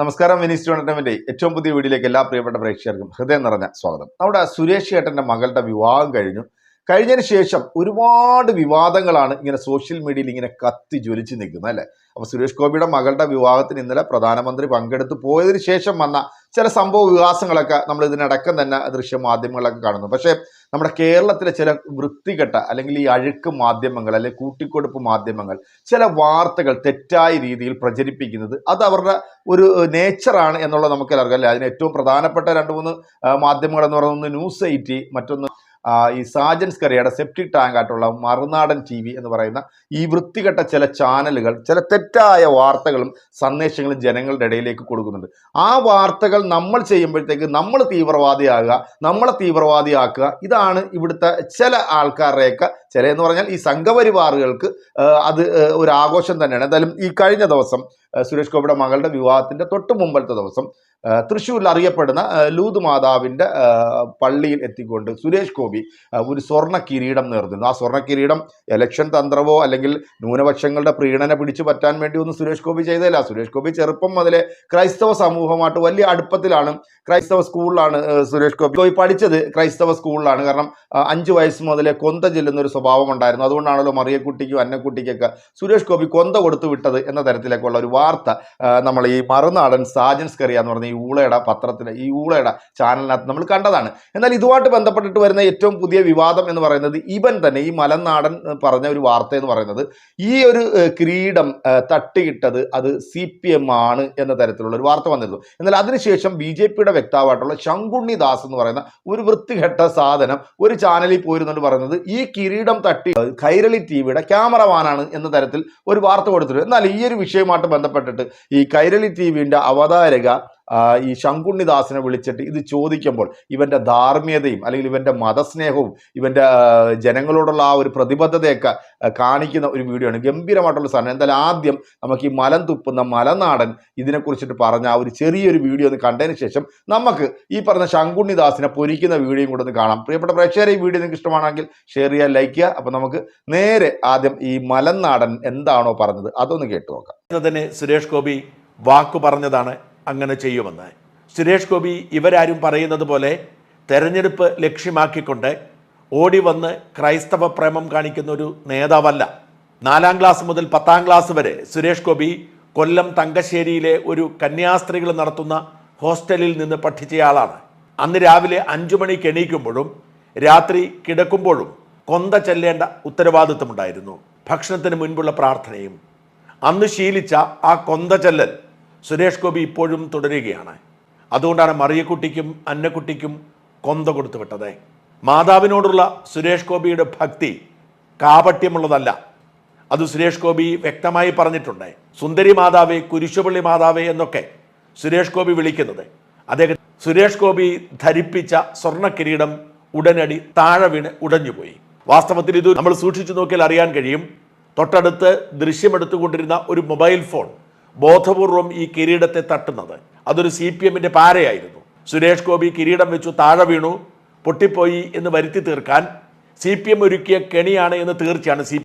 നമസ്കാരം വിനീസ് ടൂർണമെന്റിന്റെ ഏറ്റവും പുതിയ വീഡിയോയിലേക്ക് എല്ലാ പ്രിയപ്പെട്ട പ്രേക്ഷകർക്കും ഹൃദയം നിറഞ്ഞ സ്വാഗതം. നമ്മുടെ സുരേഷ് ഏട്ടന്റെ മകളുടെ വിവാഹം കഴിഞ്ഞു. കഴിഞ്ഞതിന് ശേഷം ഒരുപാട് വിവാദങ്ങളാണ് ഇങ്ങനെ സോഷ്യൽ മീഡിയയിൽ ഇങ്ങനെ കത്തി ജ്വലിച്ച് നിൽക്കുന്നത് അല്ലേ? അപ്പൊ സുരേഷ് ഗോപിയുടെ മകളുടെ വിവാഹത്തിന് ഇന്നലെ പ്രധാനമന്ത്രി പങ്കെടുത്ത് പോയതിന് ശേഷം വന്ന ചില സംഭവ വികാസങ്ങളൊക്കെ നമ്മൾ ഇതിനടക്കം തന്നെ ദൃശ്യ മാധ്യമങ്ങളൊക്കെ കാണുന്നു. പക്ഷേ നമ്മുടെ കേരളത്തിലെ ചില വൃത്തികെട്ട അല്ലെങ്കിൽ ഈ അഴുക്ക് മാധ്യമങ്ങൾ അല്ലെങ്കിൽ കൂട്ടിക്കൊടുപ്പ് മാധ്യമങ്ങൾ ചില വാർത്തകൾ തെറ്റായ രീതിയിൽ പ്രചരിപ്പിക്കുന്നത് അത് അവരുടെ ഒരു നേച്ചറാണ് എന്നുള്ളത് നമുക്കെല്ലാവർക്കും അല്ലേ അതിന് ഏറ്റവും പ്രധാനപ്പെട്ട രണ്ട് മൂന്ന് മാധ്യമങ്ങൾ എന്ന് പറയുന്നത് ന്യൂസ് എയ്റ്റി മറ്റൊന്ന് ഈ സാജൻസ് കറിയുടെ സെപ്റ്റിക് ടാങ്ക് ആയിട്ടുള്ള മറുനാടൻ ടി വി എന്ന് പറയുന്ന ഈ വൃത്തികെട്ട ചില ചാനലുകൾ ചില തെറ്റായ വാർത്തകളും സന്ദേശങ്ങളും ജനങ്ങളുടെ ഇടയിലേക്ക് കൊടുക്കുന്നുണ്ട്. ആ വാർത്തകൾ നമ്മൾ ചെയ്യുമ്പോഴത്തേക്ക് നമ്മൾ തീവ്രവാദിയാകുക നമ്മളെ തീവ്രവാദിയാക്കുക ഇതാണ് ഇവിടുത്തെ ചില ആൾക്കാരുടെയൊക്കെ ചില എന്ന് പറഞ്ഞാൽ ഈ സംഘപരിവാറുകൾക്ക് അത് ഒരു ആഘോഷം തന്നെയാണ്. എന്തായാലും ഈ കഴിഞ്ഞ ദിവസം സുരേഷ് ഗോപിയുടെ മകളുടെ വിവാഹത്തിന്റെ തൊട്ട് മുമ്പത്തെ ദിവസം തൃശ്ശൂരിൽ അറിയപ്പെടുന്ന ലൂത് മാതാവിന്റെ പള്ളിയിൽ എത്തിക്കൊണ്ട് സുരേഷ് ഗോപി ഒരു സ്വർണ കിരീടം നേർന്നിരുന്നു. ആ സ്വർണ കിരീടം എലക്ഷൻ തന്ത്രമോ അല്ലെങ്കിൽ ന്യൂനപക്ഷങ്ങളുടെ പ്രീണന പിടിച്ചു പറ്റാൻ വേണ്ടി ഒന്നും സുരേഷ് ഗോപി ചെയ്തതല്ല. സുരേഷ് ഗോപി ചെറുപ്പം മുതലേ ക്രൈസ്തവ സമൂഹമായിട്ട് വലിയ അടുപ്പത്തിലാണ് ക്രൈസ്തവ സ്കൂളിലാണ് സുരേഷ് ഗോപി ഗോപി പഠിച്ചത് ക്രൈസ്തവ സ്കൂളിലാണ്. കാരണം അഞ്ച് വയസ്സ് മുതലേ കൊന്ത ചെല്ലുന്ന ഒരു സ്വഭാവം ഉണ്ടായിരുന്നു അതുകൊണ്ടാണല്ലോ മറിയക്കുട്ടിക്കും അന്നക്കുട്ടിക്കൊക്കെ സുരേഷ് ഗോപി കൊന്ത കൊടുത്തു വിട്ടത് എന്ന തരത്തിലേക്കുള്ള ഒരു വാർത്ത നമ്മൾ ഈ മറുനാടൻ സാജൻസ് കറിയ എന്ന് പറഞ്ഞ ഈ ഊളയുടെ പത്രത്തിന് ഈ ഊളയുടെ ചാനലിനകത്ത് നമ്മൾ കണ്ടതാണ്. എന്നാൽ ഇതുമായിട്ട് ബന്ധപ്പെട്ടിട്ട് വരുന്ന ഏറ്റവും പുതിയ വിവാദം എന്ന് പറയുന്നത് ഇവൻ തന്നെ ഈ മലനാടൻ പറഞ്ഞ ഒരു വാർത്ത എന്ന് പറയുന്നത് ഈ ഒരു കിരീടം തട്ടിയിട്ടത് അത് സി പി എം ആണ് എന്ന തരത്തിലുള്ള ഒരു വാർത്ത വന്നിരുന്നു. എന്നാൽ അതിനുശേഷം ബി ജെ പിയുടെ വ്യക്താവായിട്ടുള്ള ശങ്കുണ്ണി ദാസ് എന്ന് പറയുന്ന ഒരു വൃത്തികെട്ട സാധനം ഒരു ചാനലിൽ പോയിരുന്നുകൊണ്ട് പറയുന്നത് ഈ കിരീടം തട്ടി കൈരളി ടി വിയുടെ ക്യാമറമാനാണ് എന്ന തരത്തിൽ ഒരു വാർത്ത കൊടുത്തിട്ടുണ്ട്. എന്നാൽ ഈ ഒരു വിഷയമായിട്ട് ബന്ധപ്പെട്ടിട്ട് ഈ കൈരളി ടി വിന്റെ അവതാരക ഈ ശങ്കുണ്ണിദാസിനെ വിളിച്ചിട്ട് ഇത് ചോദിക്കുമ്പോൾ ഇവന്റെ ധാർമ്മികതയും അല്ലെങ്കിൽ ഇവന്റെ മതസ്നേഹവും ഇവന്റെ ജനങ്ങളോടുള്ള ആ ഒരു പ്രതിബദ്ധതയൊക്കെ കാണിക്കുന്ന ഒരു വീഡിയോ ആണ്. ഗംഭീരമായിട്ടുള്ള സാധനം. എന്തായാലും ആദ്യം നമുക്ക് ഈ മലം തുപ്പുന്ന മലനാടൻ ഇതിനെക്കുറിച്ചിട്ട് പറഞ്ഞ ആ ഒരു ചെറിയൊരു വീഡിയോ ഒന്ന് കണ്ടതിന് ശേഷം നമുക്ക് ഈ പറഞ്ഞ ശങ്കുണ്ണിദാസിനെ പൊരിക്കുന്ന വീഡിയോയും കൂടെ ഒന്ന് കാണാം. പ്രിയപ്പെട്ട പ്രേക്ഷകരെ ഈ വീഡിയോ നിങ്ങൾക്ക് ഇഷ്ടമാണെങ്കിൽ ഷെയർ ചെയ്യുക ലൈക്ക് ചെയ്യുക. അപ്പം നമുക്ക് നേരെ ആദ്യം ഈ മലനാടൻ എന്താണോ പറഞ്ഞത് അതൊന്ന് കേട്ടു നോക്കാം. തന്നെ സുരേഷ് ഗോപി വാക്കു പറഞ്ഞതാണ്. അങ്ങനെ ചെയ്യുമെന്ന്. സുരേഷ് ഗോപി ഇവരാരും പറയുന്നത് പോലെ തെരഞ്ഞെടുപ്പ് ലക്ഷ്യമാക്കിക്കൊണ്ട് ഓടി വന്ന് ക്രൈസ്തവ പ്രേമം കാണിക്കുന്ന ഒരു നേതാവല്ല. നാലാം ക്ലാസ് മുതൽ പത്താം ക്ലാസ് വരെ സുരേഷ് ഗോപി കൊല്ലം തങ്കശ്ശേരിയിലെ ഒരു കന്യാസ്ത്രീകൾ നടത്തുന്ന ഹോസ്റ്റലിൽ നിന്ന് പഠിച്ചയാളാണ് അന്ന് രാവിലെ അഞ്ചു മണിക്ക് എണീക്കുമ്പോഴും രാത്രി കിടക്കുമ്പോഴും കൊന്ത ചെല്ലേണ്ട ഉത്തരവാദിത്വമുണ്ടായിരുന്നു. ഭക്ഷണത്തിന് മുൻപുള്ള പ്രാർത്ഥനയും. അന്ന് ശീലിച്ച ആ കൊന്ത ചെല്ലൽ സുരേഷ് ഗോപി ഇപ്പോഴും തുടരുകയാണ്. അതുകൊണ്ടാണ് മറിയക്കുട്ടിക്കും അന്നക്കുട്ടിക്കും കൊന്ത കൊടുത്തു വിട്ടത്. മാതാവിനോടുള്ള സുരേഷ് ഗോപിയുടെ ഭക്തി കാപട്യമുള്ളതല്ല. അത് സുരേഷ് ഗോപി വ്യക്തമായി പറഞ്ഞിട്ടുണ്ട്. സുന്ദരി മാതാവേ കുരിശുപള്ളി മാതാവേ എന്നൊക്കെ സുരേഷ് ഗോപി വിളിക്കുന്നത്. അദ്ദേഹം സുരേഷ് ഗോപി ധരിപ്പിച്ച സ്വർണ കിരീടം ഉടനടി താഴെ വീണ് ഉടഞ്ഞുപോയി. വാസ്തവത്തിൽ ഇത് നമ്മൾ സൂക്ഷിച്ചു നോക്കിയാൽ അറിയാൻ കഴിയും. തൊട്ടടുത്ത് ദൃശ്യമെടുത്തുകൊണ്ടിരുന്ന ഒരു മൊബൈൽ ഫോൺ ബോധപൂർവം ഈ കിരീടത്തെ തട്ടുന്നത്. അതൊരു സി പി എമ്മിന്റെ പാരയായിരുന്നു. സുരേഷ് ഗോപി കിരീടം വെച്ചു താഴെ വീണു. പൊട്ടിപ്പോയി എന്ന് വരുത്തി തീർക്കാൻ സി പി എം ഒരുക്കിയ കെണിയാണ് എന്ന് തീർച്ചയാണ് സി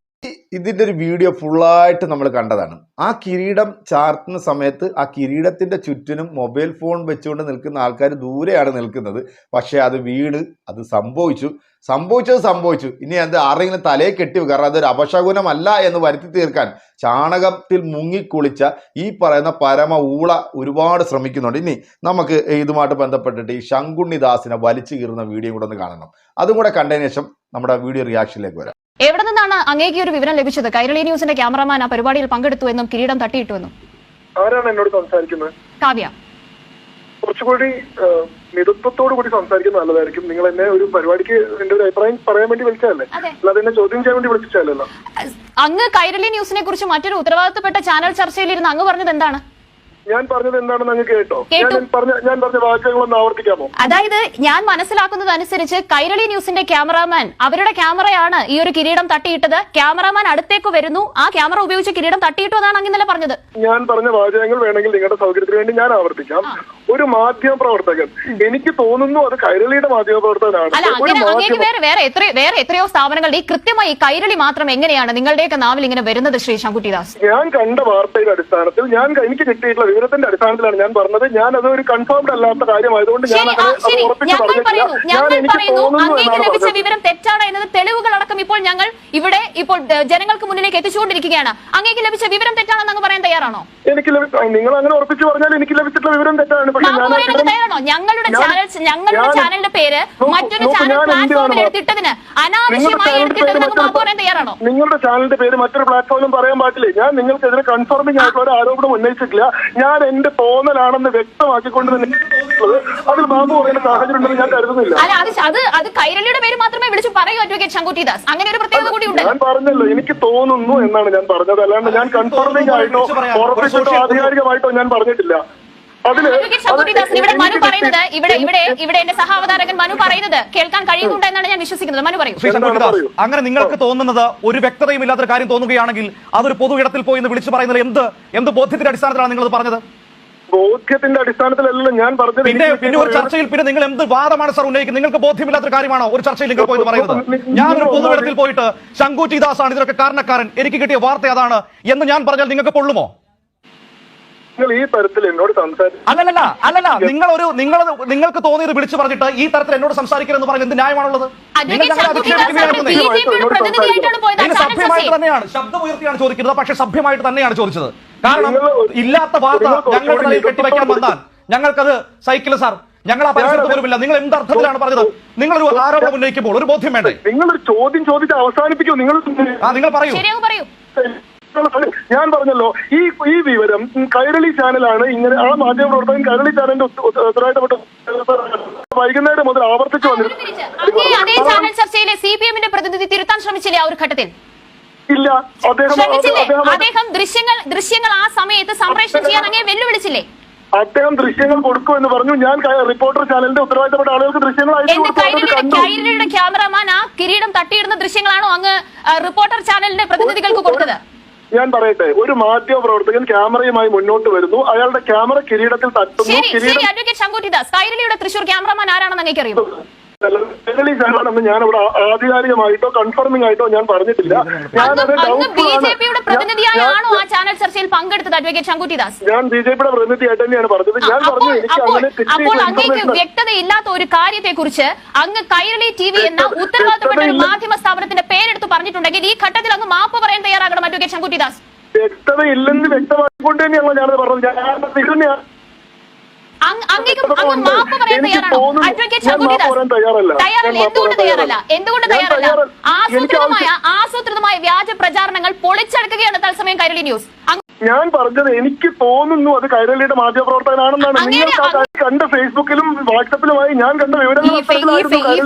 ഇതിന്റെ ഒരു വീഡിയോ ഫുള്ളായിട്ട് നമ്മൾ കണ്ടതാണ്. ആ കിരീടം ചാർത്തുന്ന സമയത്ത് ആ കിരീടത്തിന്റെ ചുറ്റിനും മൊബൈൽ ഫോൺ വെച്ചുകൊണ്ട് നിൽക്കുന്ന ആൾക്കാർ ദൂരെയാണ് നിൽക്കുന്നത്. പക്ഷേ അത് വീട് അത് സംഭവിച്ചു. സംഭവിച്ചത് സംഭവിച്ചു. ഇനി അത് ആരെങ്കിലും തലയെ കെട്ടി കാരണം അതൊരു അപശകുനമല്ല എന്ന് വരുത്തി തീർക്കാൻ ചാണകത്തിൽ മുങ്ങിക്കുളിച്ച ഈ പറയുന്ന പരമ ഊള ഒരുപാട് ശ്രമിക്കുന്നുണ്ട്. ഇനി നമുക്ക് ഇതുമായിട്ട് ബന്ധപ്പെട്ടിട്ട് ഈ ശങ്കുണ്ണിദാസിനെ വലിച്ചു കീറുന്ന വീഡിയോ കൂടെ ഒന്ന് കാണണം. അതും കൂടെ കണ്ടതിന് ശേഷം നമ്മുടെ വീഡിയോ റിയാക്ഷനിലേക്ക് വരാം. എവിടെ നിന്നാണ് അങ്ങേക്ക് ഒരു വിവരം ലഭിച്ചത്? കൈരളി ന്യൂസിന്റെ ക്യാമറമാൻ ആ പരിപാടിയിൽ പങ്കെടുത്തു എന്നും കിരീടം തട്ടിയിട്ടു എന്നും. ആരാണ് എന്നോട് സംസാരിക്കുന്നത്. കാവ്യ. കുറച്ചുകൂടി മിതത്വത്തോടു കൂടി സംസാരിക്കുന്നത് നല്ലതായിരിക്കും. നിങ്ങൾ എന്നെ ഒരു പരിപാടിക്ക് എന്റെ ഒരു അഭിപ്രായം പറയാൻ വേണ്ടി വിളിച്ചതല്ലേ. അല്ലാതെ എന്നെ ചോദ്യം ചെയ്യാൻ വേണ്ടി വിളിച്ചതല്ലല്ലോ. അങ്ങ് കൈരളി ന്യൂസിനെ കുറിച്ച് മറ്റൊരു ഉത്തരവാദിത്തപ്പെട്ട ചാനൽ ചർച്ചയിലിരുന്ന് അങ്ങ് പറഞ്ഞത് എന്താണ്? ഞാൻ പറഞ്ഞത് എന്താണെന്ന് അങ്ങ് കേട്ടോ. ഞാൻ പറഞ്ഞ ഞാൻ പറഞ്ഞ വാചകങ്ങളൊന്ന് ആവർത്തിക്കാമോ? അതായത് ഞാൻ മനസ്സിലാക്കുന്നത് അനുസരിച്ച് കൈരളി ന്യൂസിന്റെ ക്യാമറാമാൻ അവരുടെ ക്യാമറയാണ് ഈ ഒരു കിരീടം തട്ടിയിട്ടത്. ക്യാമറാമാൻ അടുത്തേക്ക് വരുന്നു. ആ ക്യാമറ ഉപയോഗിച്ച് കിരീടം തട്ടിയിട്ടു എന്നാണ് അങ്ങനെ പറഞ്ഞത്. ഞാൻ പറഞ്ഞ വാചകങ്ങൾ വേണമെങ്കിൽ നിങ്ങളുടെ സൗകര്യത്തിന് വേണ്ടി ഞാൻ ആവർത്തിക്കാം. ഒരു മാധ്യമ പ്രവർത്തകൻ. എനിക്ക് തോന്നുന്നു അത് കൈരളിയുടെ മാധ്യമ പ്രവർത്തകനാണ്. വേറെ വേറെ എത്ര വേറെ എത്രയോ സ്ഥാപനങ്ങളുടെ ഈ കൃത്യമായി കൈരളി മാത്രം എങ്ങനെയാണ് നിങ്ങളുടെയൊക്കെ നാവിൽ ഇങ്ങനെ വരുന്നത് ശ്രീ ശങ്കുട്ടിദാസ്? ഞാൻ കണ്ട വാർത്തയുടെ അടിസ്ഥാനത്തിൽ ഞാൻ എനിക്ക് കിട്ടിയിട്ടുള്ള വിവരത്തിന്റെ അടിസ്ഥാനത്തിലാണ് ഞാൻ പറഞ്ഞത്. ഞാൻ അത് ഒരു കൺഫേംഡ് അല്ലാത്ത കാര്യമായതുകൊണ്ട് ഞാൻ ഞങ്ങൾ പറയുന്നു ഞാൻ ഞങ്ങൾ പറയുന്നു അങ്ങേക്ക് ലഭിച്ച വിവരം തെറ്റാണ് എന്നത് തെളിവുകളടക്കം ഇപ്പോൾ ഞങ്ങൾ ഇവിടെ ഇപ്പോൾ ജനങ്ങൾക്ക് മുന്നിലേക്ക് എത്തിച്ചുകൊണ്ടിരിക്കുകയാണ്. അങ്ങേക്ക് ലഭിച്ച വിവരം തെറ്റാണെന്ന് അങ്ങ് പറയാൻ തയ്യാറാണോ? എനിക്ക് നിങ്ങൾ അങ്ങനെ ഉറപ്പിച്ചു പറഞ്ഞാൽ എനിക്ക് ലഭിച്ചിട്ടുള്ള വിവരം തെറ്റാണ്. തയ്യാറാണോ? ഞങ്ങളുടെ ചാനൽ ഞങ്ങളുടെ ചാനലിന്റെ പേര് മറ്റൊരു ചാനൽ പ്ലാറ്റ്ഫോമിൽ എടുത്തിട്ടതിന് അനാവശ്യമായി എടുത്തിട്ടതിന് അങ്ങ് മാപ്പ് പറയാൻ മറ്റൊരു തയ്യാറാണോ? നിങ്ങളുടെ ചാനലിന്റെ പേര് മറ്റൊരു പ്ലാറ്റ്ഫോമിലും പറയാൻ പാടില്ല. ഞാൻ നിങ്ങൾക്കെതിരെ കൺഫർമിംഗ് ആയിട്ടുള്ള ഒരു ആരോപണം ഉന്നയിച്ചിട്ടില്ല. ഞാൻ എന്റെ തോന്നലാണെന്ന് വ്യക്തമാക്കിക്കൊണ്ട് തന്നെ. അതിൽ ബാബു പറയുന്ന സാഹചര്യം ഉണ്ടെന്ന് ഞാൻ കരുതുന്നില്ല. അല്ല അത് അത് കൈരളിയുടെ പേര് മാത്രമേ വിളിച്ചു പറയൂ അഡ്വക്കേറ്റ് അങ്ങനെ ഒരു പ്രത്യേകത കൂടി ഞാൻ പറഞ്ഞല്ലോ എനിക്ക് തോന്നുന്നു എന്നാണ് ഞാൻ പറഞ്ഞത്. അല്ലാണ്ട് ഞാൻ കൺഫർമിംഗ് ആയിട്ടോ. ഉറപ്പിച്ചിട്ടോ ആധികാരികമായിട്ടോ ഞാൻ പറഞ്ഞിട്ടില്ല. അതിൽ അഡ്വക്കേറ്റ് ഇവിടെ മനു പറയുന്നത് ഇവിടെ ഇവിടെ ഇവിടെ എന്റെ സഹാവതാരകൻ മനു പറയുന്നത് കേൾക്കാൻ കഴിയുന്നുണ്ട് എന്നാണ് ഞാൻ വിശ്വസിക്കുന്നത്. മനു പറയൂ? അങ്ങനെ നിങ്ങൾക്ക് തോന്നുന്നത് ഒരു വ്യക്തതയും ഇല്ലാത്തൊരു കാര്യം തോന്നുകയാണെങ്കിൽ അതൊരു പൊതു ഇടത്തിൽ പോയി എന്ന് വിളിച്ചു പറയുന്നത് എന്ത്? എന്ത് ബോധ്യത്തിന്റെ അടിസ്ഥാനത്തിലാണ് നിങ്ങൾ പറഞ്ഞത്? ബോധ്യത്തിന്റെ അടിസ്ഥാനത്തിലല്ലല്ലോ ഞാൻ പറഞ്ഞത്. പിന്നെ പിന്നെ ഒരു ചർച്ചയിൽ പിന്നെ നിങ്ങൾ എന്ത് വാദമാണ് സാർ ഉന്നയിക്കുന്നത്? നിങ്ങൾക്ക് ബോധ്യമില്ലാത്ത കാര്യമാണോ ഒരു ചർച്ചയിൽ നിങ്ങൾ പോയി പറയുന്നത്? ഞാൻ ഒരു പൊതുവിടത്തിൽ പോയിട്ട് ശങ്കുചിദാസാണ് ഇതിനൊക്കെ കാരണക്കാരൻ. എനിക്ക് കിട്ടിയ വാർത്ത അതാണ് എന്ന് ഞാൻ പറഞ്ഞാൽ നിങ്ങൾക്ക് പൊള്ളുമോ? നിങ്ങൾ ഈ തരത്തിൽ എന്നോട് അല്ലല്ല അല്ലല്ല. നിങ്ങൾ ഒരു നിങ്ങൾ നിങ്ങൾക്ക് തോന്നിയത് വിളിച്ചു പറഞ്ഞിട്ട് ഈ തരത്തിൽ എന്നോട് സംസാരിക്കരുതെന്ന് പറയുന്നത് എന്ത് ന്യായമാണുള്ളത്? സഭ്യമായിട്ട് തന്നെയാണ്. ശബ്ദം ഉയർത്തിയാണ് ചോദിക്കുന്നത്. പക്ഷെ സഭ്യമായിട്ട് തന്നെയാണ് ചോദിച്ചത്. കാരണം ഇല്ലാത്ത വാർത്ത ഞങ്ങളുടെ തലയിൽ കെട്ടിവെക്കാൻ വന്നാൽ ഞങ്ങൾക്കത് സൈക്കിൾ സാർ. ഞങ്ങൾ ആ പരിസരത്ത് പോലുമില്ല. നിങ്ങൾ എന്ത് അർത്ഥത്തിലാണ് പറഞ്ഞത്? നിങ്ങൾ ഒരു ആരോപണം ഉന്നയിക്കുമ്പോൾ ഒരു ബോധ്യം വേണ്ടേ? നിങ്ങൾ ചോദ്യം ചോദിച്ച് അവസാനിപ്പിക്കൂ. നിങ്ങൾ ആ നിങ്ങൾ പറയൂ. ഞാൻ പറഞ്ഞല്ലോ ഈ ഈ വിവരം കൈരളി ചാനലാണ് ഇങ്ങനെ ആ മാധ്യമപ്രവർത്തകൻ കൈരളി ചാനലിന്റെ ഉത്ത- ഉത്ത- ഉത്തരവാദിത്തപ്പെട്ട വൈകുന്നേരം മുതൽ ആവർത്തിച്ചു വന്നിരുന്നു അതേ ചാനൽ ചർച്ചയിലെ സി പി എമ്മിന്റെ പ്രതിനിധി തിരുത്താൻ ശ്രമിച്ചില്ലേ ആ ഒരു ഘട്ടത്തിൽ? ഇല്ല അദ്ദേഹം അദ്ദേഹം ദൃശ്യങ്ങൾ ദൃശ്യങ്ങൾ ആ സമയത്ത് സംപ്രേഷണം ചെയ്യാൻ അങ്ങേ വെല്ലുവിളിച്ചില്ലേ? അദ്ദേഹം ദൃശ്യങ്ങൾ കൊടുക്കുമെന്ന് പറഞ്ഞു. ഞാൻ റിപ്പോർട്ടർ ചാനലിന്റെ ഉത്തരവാദിത്തപ്പെട്ട ആളുകൾക്ക് ദൃശ്യങ്ങൾ കൈരളിയുടെ ക്യാമറമാൻ ആ കിരീടം തട്ടിയിടുന്ന ദൃശ്യങ്ങളാണോ അങ്ങ് റിപ്പോർട്ടർ ചാനലിന്റെ പ്രതിനിധികൾക്ക് കൊടുത്തത്? ഞാൻ പറയട്ടെ ഒരു മാധ്യമ പ്രവർത്തകൻ ക്യാമറയുമായി മുന്നോട്ട് വരുന്നു അയാളുടെ ക്യാമറ കിരീടത്തിൽ തട്ടുന്നു ശരി അഡ്വക്കേറ്റ് ശങ്കുട്ടിദാസ്. കൈരളിയുടെ തൃശൂർ ക്യാമറമാൻ ആരാണെന്ന് അങ്ങേക്ക് കൈരളി ചാനലാണെന്ന് ഞാൻ ഇവിടെ ആധികാരികമായിട്ടോ കൺഫർമിംഗ് ആയിട്ടോ ഞാൻ പറഞ്ഞിട്ടില്ല. ഞാനത് ഞാൻ- ആ ചാനൽ ചർച്ചയിൽ പങ്കെടുത്തത് അഡ്വക്കേറ്റ് ശങ്കുട്ടിദാസ് ഞാൻ ബി ജെ പിയുടെ പ്രതിനിധിയായിട്ട് തന്നെയാണ് പറഞ്ഞത്. ഞാൻ പറഞ്ഞു എനിക്ക് അങ്ങനെ അപ്പോൾ അങ്ങേക്ക് വ്യക്തതയില്ലാത്ത ഒരു കാര്യത്തെ കുറിച്ച് അങ്ങ് കൈരളി ടി വി എന്ന ഉത്തരവാദിത്തപ്പെട്ട ഒരു മാധ്യമ സ്ഥാപനത്തിന്റെ പേരെടുത്ത് പറഞ്ഞിട്ടുണ്ടെങ്കിൽ ഈ ഘട്ടത്തിൽ അങ്ങ് മാപ്പ് പറയാൻ തയ്യാറാകണം അഡ്വക്കേറ്റ് ശങ്കുട്ടിദാസ് വ്യക്തതയില്ലെന്ന് വ്യക്തമാക്കിക്കൊണ്ട് തന്നെയാണ് ഞാനത് പറഞ്ഞത്. ഞാൻ ആസൂത്രിതമായ ആസൂത്രിതമായ വ്യാജ പ്രചാരണങ്ങൾ പൊളിച്ചെടുക്കുകയാണ് തത്സമയം കൈരളി ന്യൂസ്. ഞാൻ പറഞ്ഞത് എനിക്ക് തോന്നുന്നു അത് കൈരളിയുടെ മാധ്യമപ്രവർത്തകനാണെന്നാണ്. നിങ്ങൾക്ക് ആ കാര്യം കണ്ട ഫേസ്ബുക്കിലും വാട്സപ്പിലുമായി ഞാൻ കണ്ട വിവരങ്ങൾ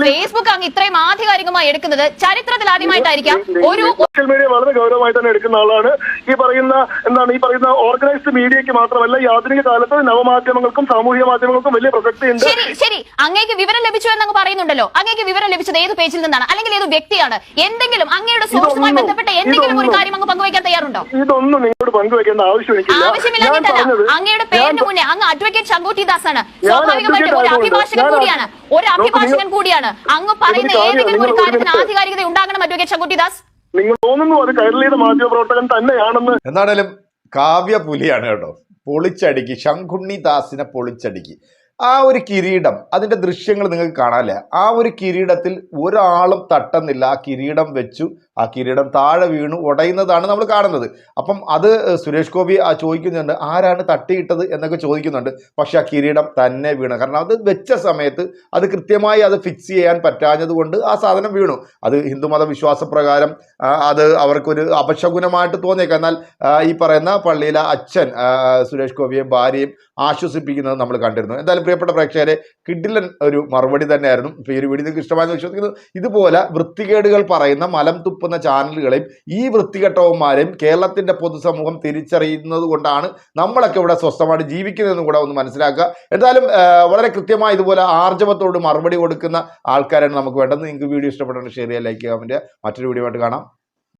ഫേസ്ബുക്ക് അങ്ങ് ഇത്രയും ആധികാരികമായി എടുക്കുന്നത് ചരിത്രത്തിൽ ആദ്യമായിട്ടായിരിക്കാം. ഒരു സോഷ്യൽ മീഡിയ വളരെ ഗൗരവമായി തന്നെ എടുക്കുന്ന ആളാണ്. ഈ പറയുന്ന എന്താണ് ഈ പറയുന്ന ഓർഗനൈസ്ഡ് മീഡിയക്ക് മാത്രമല്ല ഈ ആധുനിക കാലത്ത് നവമാധ്യമങ്ങൾക്കും സാമൂഹിക മാധ്യമങ്ങൾക്കും വലിയ പ്രസക്തിയുണ്ട്. ശരി ശരി. അങ്ങേക്ക് വിവരം ലഭിച്ചു എന്നങ്ങ് പറയുന്നുണ്ടല്ലോ. അങ്ങേക്ക് വിവരം ലഭിച്ചത് ഏത് പേജിൽ നിന്നാണ്? അല്ലെങ്കിൽ ഏത് വ്യക്തിയാണ്? എന്തെങ്കിലും അങ്ങയുടെ സോഴ്സുമായി ബന്ധപ്പെട്ട എന്തെങ്കിലും ഒരു കാര്യം അങ്ങ് പങ്കുവയ്ക്കാൻ തയ്യാറുണ്ടോ? ഇതൊന്നും നിങ്ങളോട് പങ്കുവെക്കേണ്ട ആവശ്യം എനിക്കില്ല ഞാൻ പറഞ്ഞത് അങ്ങയുടെ പേരിന് മുന്നേ അങ്ങ് അഡ്വക്കേറ്റ് ശങ്കൂട്ടി ദാസാണ്. സ്വാഭാവികമായിട്ടും ഒരു അഭിഭാഷകൻ കൂടിയാണ്. ഒരു അഭിഭാഷകൻ കൂടിയാണ്. അങ്ങ് പറയുന്ന ഏതെങ്കിലും ഒരു കാര്യത്തിന് ആധികാരികത ഉണ്ടാകണം അഡ്വക്കേറ്റ് ശങ്കൂട്ടി ദാസ്. നിങ്ങൾ തോന്നുന്നു അത് കൈരളിയുടെ മാധ്യമപ്രവർത്തകൻ തന്നെയാണെന്ന്. എന്താണേലും കാവ്യ പുലിയാണ് കേട്ടോ. പൊളിച്ചടിക്ക്. ശംഖുണ്ണി ദാസിനെ പൊളിച്ചടുക്കി. ആ ഒരു കിരീടം അതിന്റെ ദൃശ്യങ്ങൾ നിങ്ങൾക്ക് കാണാല്ലേ? ആ ഒരു കിരീടത്തിൽ ഒരാളും തട്ടുന്നില്ല. ആ കിരീടം വെച്ചു ആ കിരീടം താഴെ വീണു ഉടയുന്നതാണ് നമ്മൾ കാണുന്നത്. അപ്പം അത് സുരേഷ് ഗോപി ചോദിക്കുന്നുണ്ട് ആരാണ് തട്ടിയിട്ടത്? എന്നൊക്കെ ചോദിക്കുന്നുണ്ട്. പക്ഷേ ആ കിരീടം തന്നെ വീണു. കാരണം അത് വെച്ച സമയത്ത് അത് കൃത്യമായി അത് ഫിക്സ് ചെയ്യാൻ പറ്റാഞ്ഞതുകൊണ്ട് ആ സാധനം വീണു. അത് ഹിന്ദുമത വിശ്വാസപ്രകാരം അത് അവർക്കൊരു അപശകുനമായിട്ട് തോന്നിയേക്കാം. എന്നാൽ ഈ പറയുന്ന പള്ളിയിലെ അച്ഛൻ സുരേഷ് ഗോപിയെയും ഭാര്യയും ആശ്വസിപ്പിക്കുന്നത് നമ്മൾ കണ്ടിരുന്നു. എന്തായാലും പ്രിയപ്പെട്ട പ്രേക്ഷകരെ കിഡിലൻ ഒരു മറുപടി തന്നെയായിരുന്നു. ഇപ്പോൾ ഈ ഒരു വീഡിയോ നിങ്ങൾക്ക് ഇഷ്ടമായെന്ന് വിശ്വസിക്കുന്നു. ഇതുപോലെ വൃത്തികേടുകൾ പറയുന്ന മലം തുപ്പുന്ന ചാനലുകളെയും ഈ വൃത്തികെട്ടവന്മാരെയും കേരളത്തിന്റെ പൊതുസമൂഹം തിരിച്ചറിയുന്നത് കൊണ്ടാണ് നമ്മളൊക്കെ ഇവിടെ സ്വസ്ഥമായിട്ട് ജീവിക്കുന്നതെന്ന് കൂടെ ഒന്ന് മനസ്സിലാക്കുക. എന്തായാലും വളരെ കൃത്യമായി ഇതുപോലെ ആർജവത്തോട് മറുപടി കൊടുക്കുന്ന ആൾക്കാരാണ് നമുക്ക് വേണ്ടത്. നിങ്ങൾക്ക് വീഡിയോ ഇഷ്ടപ്പെട്ടുകൊണ്ട് ഷെയർ ചെയ്യുക ലൈക്ക് ചെയ്യുക. മറ്റൊരു വീഡിയോ ആയിട്ട് കാണാം.